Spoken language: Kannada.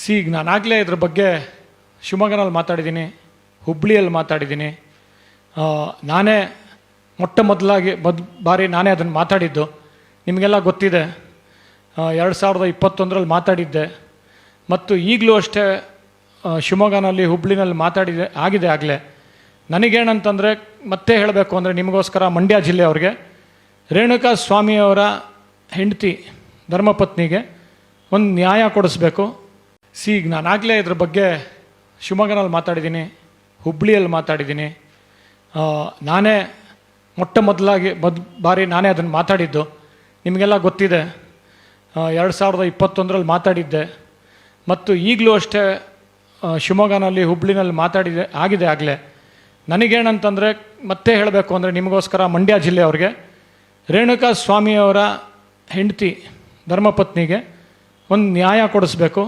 ಸಿ, ಈಗ ನಾನಾಗಲೇ ಇದ್ರ ಬಗ್ಗೆ ಶಿವಮೊಗ್ಗನಲ್ಲಿ ಮಾತಾಡಿದ್ದೀನಿ ಹುಬ್ಬಳ್ಳಿಯಲ್ಲಿ ಮಾತಾಡಿದ್ದೀನಿ. ನಾನೇ ಮೊಟ್ಟ ಮೊದಲಾಗಿ, ಮೊದ್ ಬಾರಿ ನಾನೇ ಅದನ್ನು ಮಾತಾಡಿದ್ದು. ನಿಮಗೆಲ್ಲ ಗೊತ್ತಿದೆ ಎರಡು ಸಾವಿರದ ಇಪ್ಪತ್ತೊಂದರಲ್ಲಿ ಮಾತಾಡಿದ್ದೆ. ಮತ್ತು ಈಗಲೂ ಅಷ್ಟೇ ಶಿವಮೊಗ್ಗನಲ್ಲಿ, ಹುಬ್ಳಿನಲ್ಲಿ ಮಾತಾಡಿದೆ, ಆಗಿದೆ ಆಗಲೇ. ನನಗೇನಂತಂದರೆ, ಮತ್ತೆ ಹೇಳಬೇಕು ಅಂದರೆ ನಿಮಗೋಸ್ಕರ ಮಂಡ್ಯ ಜಿಲ್ಲೆಯವ್ರಿಗೆ ರೇಣುಕಾ ಸ್ವಾಮಿಯವರ ಹೆಂಡತಿ ಧರ್ಮಪತ್ನಿಗೆ ಒಂದು ನ್ಯಾಯ ಕೊಡಿಸ್ಬೇಕು. ಸಿ, ಈಗ ನಾನಾಗಲೇ ಇದ್ರ ಬಗ್ಗೆ ಶಿವಮೊಗ್ಗನಲ್ಲಿ ಮಾತಾಡಿದ್ದೀನಿ ಹುಬ್ಬಳ್ಳಿಯಲ್ಲಿ ಮಾತಾಡಿದ್ದೀನಿ. ನಾನೇ ಮೊಟ್ಟ ಮೊದಲಾಗಿ, ಮೊದ್ ಬಾರಿ ನಾನೇ ಅದನ್ನು ಮಾತಾಡಿದ್ದು. ನಿಮಗೆಲ್ಲ ಗೊತ್ತಿದೆ ಎರಡು ಸಾವಿರದ ಇಪ್ಪತ್ತೊಂದರಲ್ಲಿ ಮಾತಾಡಿದ್ದೆ. ಮತ್ತು ಈಗಲೂ ಅಷ್ಟೇ ಶಿವಮೊಗ್ಗನಲ್ಲಿ, ಹುಬ್ಳಿನಲ್ಲಿ ಮಾತಾಡಿದೆ, ಆಗಿದೆ ಆಗಲೇ. ನನಗೇನಂತಂದರೆ, ಮತ್ತೆ ಹೇಳಬೇಕು ಅಂದರೆ ನಿಮಗೋಸ್ಕರ ಮಂಡ್ಯ ಜಿಲ್ಲೆಯವ್ರಿಗೆ ರೇಣುಕಾ ಸ್ವಾಮಿಯವರ ಹೆಂಡತಿ ಧರ್ಮಪತ್ನಿಗೆ ಒಂದು ನ್ಯಾಯ ಕೊಡಿಸ್ಬೇಕು.